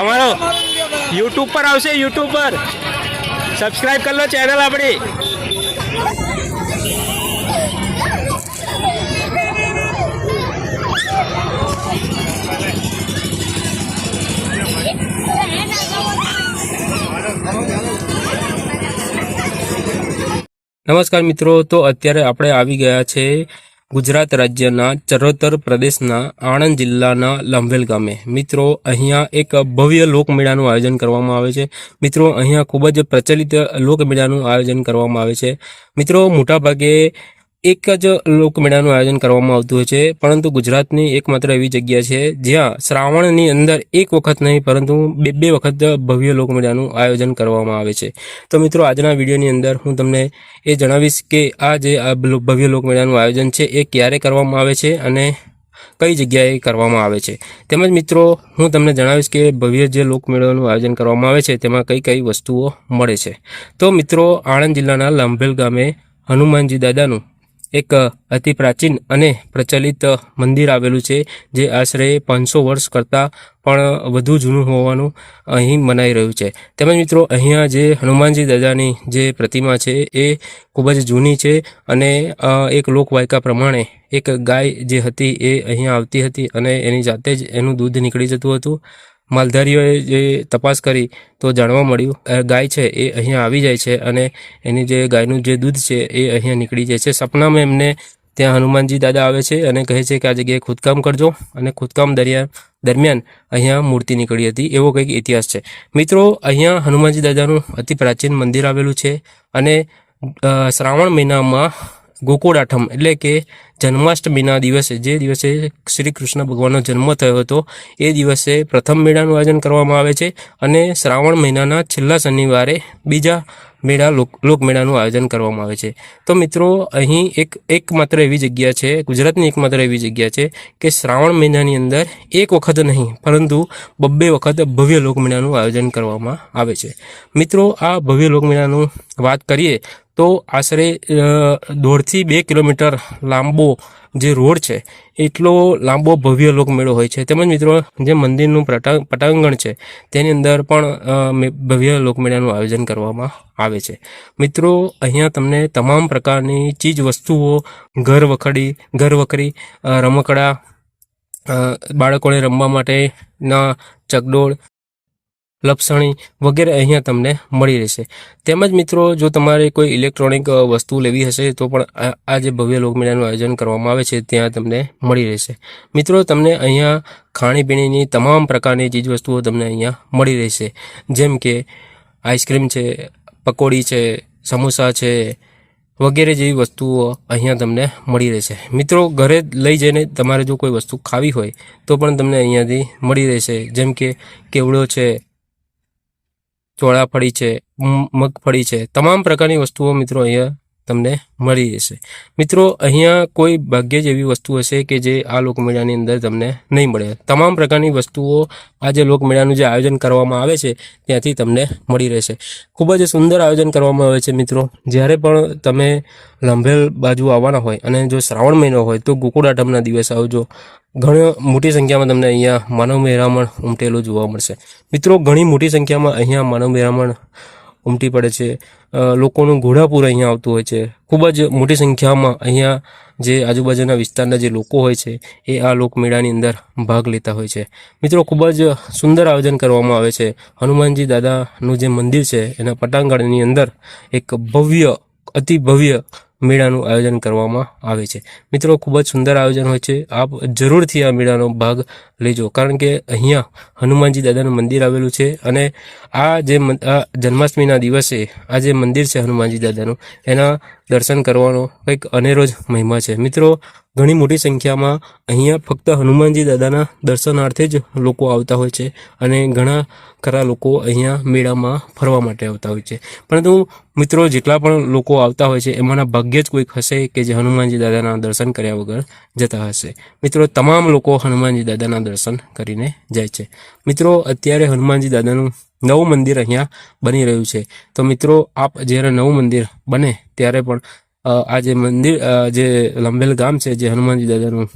તમારો યુટ્યુબ પર આવશે યુટ્યુબ પર. સબસ્ક્રાઈબ કરી લો ચેનલ આપણી. નમસ્કાર મિત્રો, તો અત્યારે આપણે આવી ગયા છે ગુજરાત રાજ્યના ચરોતર પ્રદેશના આણંદ જિલ્લાના લંભેલ ગામે. મિત્રો, અહીંયા એક ભવ્ય લોકમેળાનું આયોજન કરવામાં આવે છે. મિત્રો, અહીંયા ખૂબ જ પ્રચલિત લોકમેળાનું આયોજન કરવામાં આવે છે. મિત્રો, મોટાભાગે એક જ લોકમેળાનું આયોજન કરવામાં આવતું હોય છે, પરંતુ ગુજરાતની એકમાત્ર એવી જગ્યા છે જ્યાં શ્રાવણની અંદર એક વખત નહીં, પરંતુ બે બે વખત ભવ્ય લોકમેળાનું આયોજન કરવામાં આવે છે. તો મિત્રો, આજના વિડીયોની અંદર હું તમને એ જણાવીશ કે આ જે આ ભવ્ય લોકમેળાનું આયોજન છે, એ ક્યારે કરવામાં આવે છે અને કઈ જગ્યાએ કરવામાં આવે છે. તેમજ મિત્રો, હું તમને જણાવીશ કે ભવ્ય જે લોકમેળાનું આયોજન કરવામાં આવે છે, તેમાં કઈ કઈ વસ્તુઓ મળે છે. તો મિત્રો, આણંદ જિલ્લાના લાંભેલ ગામે હનુમાનજી દાદાનું એક અતિ પ્રાચીન અને પ્રચલિત મંદિર આવેલું છે, જે આશરે પાંચસો વર્ષ કરતાં પણ વધુ જૂનું હોવાનું અહીં મનાઈ રહ્યું છે. તેમજ મિત્રો, અહીંયા જે હનુમાનજી દાદાની જે પ્રતિમા છે, એ ખૂબ જ જૂની છે અને એક લોકવાયકા પ્રમાણે એક ગાય જે હતી એ અહીંયા આવતી હતી અને એની જાતે જ એનું દૂધ નીકળી જતું હતું. માલધારીઓએ જે તપાસ કરી તો જાણવા મળ્યું ગાય છે એ અહીંયા આવી જાય છે અને એની જે ગાયનું જે દૂધ છે એ અહીંયા નીકળી જાય છે. સપનામાં એમને ત્યાં હનુમાનજી દાદા આવે છે અને કહે છે કે આ જગ્યાએ ખોદકામ કરજો અને ખોદકામ દરિયા દરમિયાન અહીંયા મૂર્તિ નીકળી હતી, એવો કંઈક ઇતિહાસ છે. મિત્રો, અહીંયા હનુમાનજી દાદાનું અતિ પ્રાચીન મંદિર આવેલું છે અને શ્રાવણ મહિનામાં ગોકુળ આઠમ એટલે કે જન્માષ્ટમીના દિવસે, જે દિવસે શ્રી કૃષ્ણ ભગવાનનો જન્મ થયો હતો, એ દિવસે પ્રથમ મેળાનું આયોજન કરવામાં આવે છે અને શ્રાવણ મહિનાના છેલ્લા શનિવારે બીજા મેળા, લોક, લોકમેળાનું આયોજન કરવામાં આવે છે. તો મિત્રો, અહીં એક, એકમાત્ર એવી જગ્યા છે, ગુજરાતની એકમાત્ર એવી જગ્યા છે કે શ્રાવણ મહિનાની અંદર એક વખત નહીં, પરંતુ બબ્બે વખત ભવ્ય લોકમેળાનું આયોજન કરવામાં આવે છે. મિત્રો, આ ભવ્ય લોકમેળાનું વાત કરીએ તો આશરે દોઢથી બે કિલોમીટર લાંબો જે રોડ છે, એટલો લાંબો ભવ્ય લોકમેળો હોય છે. તેમજ મિત્રો, જે મંદિરનું પટા- પટાંગણ છે, તેની અંદર પણ ભવ્ય લોકમેળાનું આયોજન કરવામાં આવે છે. મિત્રો, અહીંયા તમને તમામ પ્રકારની ચીજ વસ્તુઓ, ઘર વખડી, ઘર વખરી રમકડા બાળકોને રમવા માટેના ચકડોળ લપસણી વગેરે અહીંયા તમને મળી રહેશે. તેમજ મિત્રો, જો તમારે કોઈ ઇલેક્ટ્રોનિક વસ્તુ લેવી હશે, તો પણ આ જે ભવ્ય લોકમેળાનું આયોજન કરવામાં આવે છે, ત્યાં તમને મળી રહેશે. મિત્રો, તમને અહીંયા ખાણીપીણીની તમામ પ્રકારની ચીજવસ્તુઓ તમને અહીંયા મળી રહેશે. જેમ કે આઈસ્ક્રીમ છે, પકોડી છે, સમોસા છે, વગેરે જેવી વસ્તુઓ અહીંયા તમને મળી રહેશે. મિત્રો, ઘરે લઈ જઈને તમારે જો કોઈ વસ્તુ ખાવી હોય, તો પણ તમને અહીંયાથી મળી રહેશે. જેમ કે કેવડો છે ચોળાફળી છે મગફળી છે તમામ પ્રકારની વસ્તુઓ મિત્રો અહીંયા તમને મળી રહેશે મિત્રો, અહીંયા કોઈ ભાગ્યે જ એવી વસ્તુ હશે કે જે આ લોકમેળાની અંદર તમને નહીં મળે. તમામ પ્રકારની વસ્તુઓ આ જે લોકમેળાનું જે આયોજન કરવામાં આવે છે, ત્યાંથી તમને મળી રહેશે. ખૂબ જ સુંદર આયોજન કરવામાં આવે છે, મિત્રો. જ્યારે પણ તમે લંભેલ બાજુ આવવાના હોય અને જો શ્રાવણ મહિનો હોય, તો ગોકુળ દિવસ આવજો. ઘણી મોટી સંખ્યામાં તમને અહીંયા માનવ મેરામણ ઉમટેલું જોવા મળશે. મિત્રો, ઘણી મોટી સંખ્યામાં અહીંયા માનવ મેરામણ ઉમટી પડે છે. લોકોનું ઘોડાપુર અહીંયા આવતું હોય છે. ખૂબ જ મોટી સંખ્યામાં અહીંયા જે આજુબાજુના વિસ્તારના જે લોકો હોય છે, એ આ લોકમેળાની અંદર ભાગ લેતા હોય છે. મિત્રો, ખૂબ જ સુંદર આયોજન કરવામાં આવે છે. હનુમાનજી દાદાનું જે મંદિર છે, એના પટાંગણની અંદર એક ભવ્ય અતિ ભવ્ય મેળાનું આયોજન કરવામાં આવે છે. મિત્રો, ખૂબ જ સુંદર આયોજન હોય છે. આપ જરૂરથી આ મેળાનો ભાગ લેજો. કારણ કે અહીંયા હનુમાનજી દાદાનું મંદિર આવેલું છે અને આ જે જન્માષ્ટમીના દિવસે આ જે મંદિર છે હનુમાનજી દાદાનું, એના દર્શન કરવાનો કંઈક અનેરો જ મહિમા છે. મિત્રો, ઘણી મોટી સંખ્યામાં અહીંયા ફક્ત હનુમાનજી દાદાના દર્શનાર્થે જ લોકો આવતા હોય છે અને ઘણા ખરા લોકો અહીંયા મેળામાં ફરવા માટે આવતા હોય છે. પરંતુ મિત્રો, જેટલા પણ લોકો આવતા હોય છે, એમાંના ભાગ્યે જ કોઈક હશે કે જે હનુમાનજી દાદાના દર્શન કર્યા વગર જતા હશે. મિત્રો, તમામ લોકો હનુમાનજી દાદાના દર્શન કરીને જાય છે. મિત્રો, અત્યારે હનુમાનજી દાદાનું નવું મંદિર અહીંયા બની રહ્યું છે. તો મિત્રો, આપ જ્યારે નવું મંદિર બને ત્યારે પણ આ જે મંદિર જે લંબેલ ગામ છે, જે હનુમાનજી દાદાનું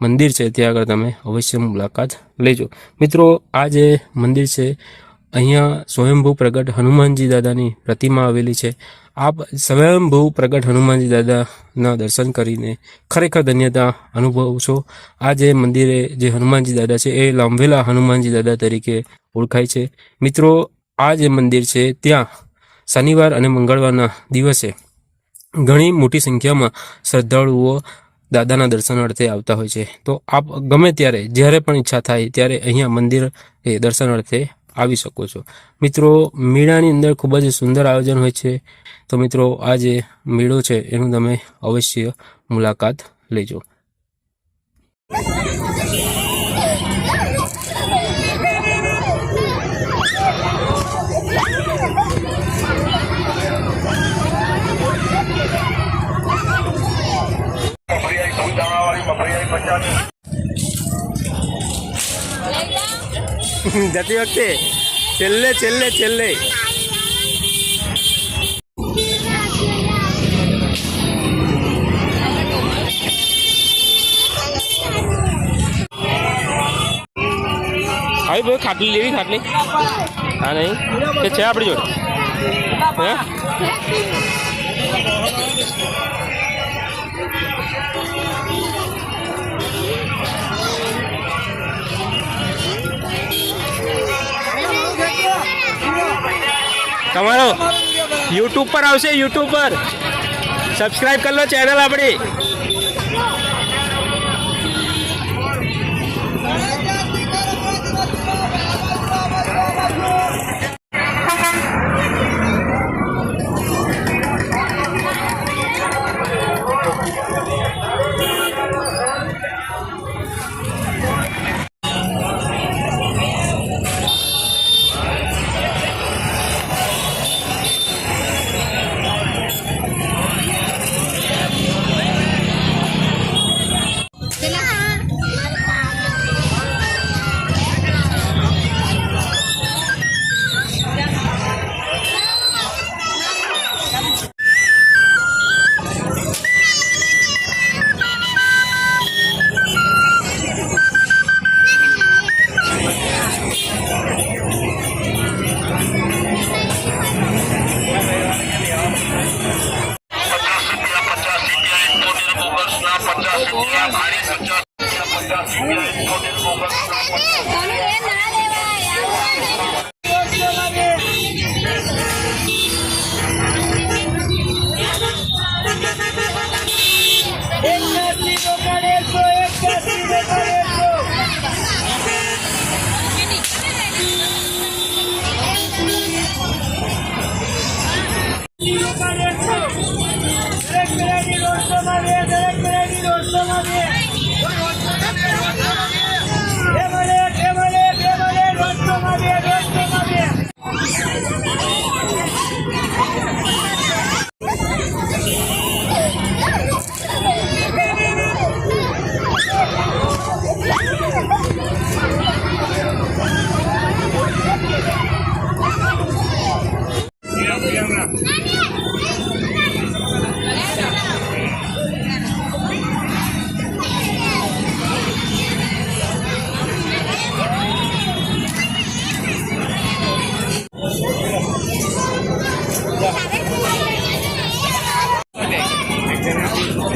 મંદિર છે, ત્યાં આગળ તમે અવશ્ય મુલાકાત લેજો. મિત્રો, આ જે મંદિર છે અહીંયા સ્વયંભૂ પ્રગટ હનુમાનજી દાદાની પ્રતિમા આવેલી છે. આપ સ્વયંભૂ પ્રગટ હનુમાનજી દાદાના દર્શન કરીને ખરેખર ધન્યતા અનુભવશો. આ જે મંદિરે જે હનુમાનજી દાદા છે, એ લાંભેલા હનુમાનજી દાદા તરીકે ઓળખાય છે. મિત્રો, આ જે મંદિર છે, ત્યાં શનિવાર અને મંગળવારના દિવસે ઘણી મોટી સંખ્યામાં શ્રદ્ધાળુઓ દાદાના દર્શન અર્થે આવતા હોય છે. તો આપ ગમે ત્યારે, જ્યારે પણ ઈચ્છા થાય, ત્યારે અહીંયા મંદિર એ દર્શનાર્થે આવી શકો છો. મિત્રો, મેળાની અંદર ખૂબ જ સુંદર આયોજન હોય છે. તો મિત્રો, આ જે મેળો છે, એનું તમે અવશ્ય મુલાકાત લેજો. જતી વખતે છેલ્લે છેલ્લે છેલ્લે આવી ભાઈ ખાટલી લેવી ખાટલી હા નહીં કે છે આપણી જોડે હે તમારો યુટ્યુબ પર આવશે યુટ્યુબ પર. સબસ્ક્રાઈબ કરી લો ચેનલ આપણી. Thank it. Oh,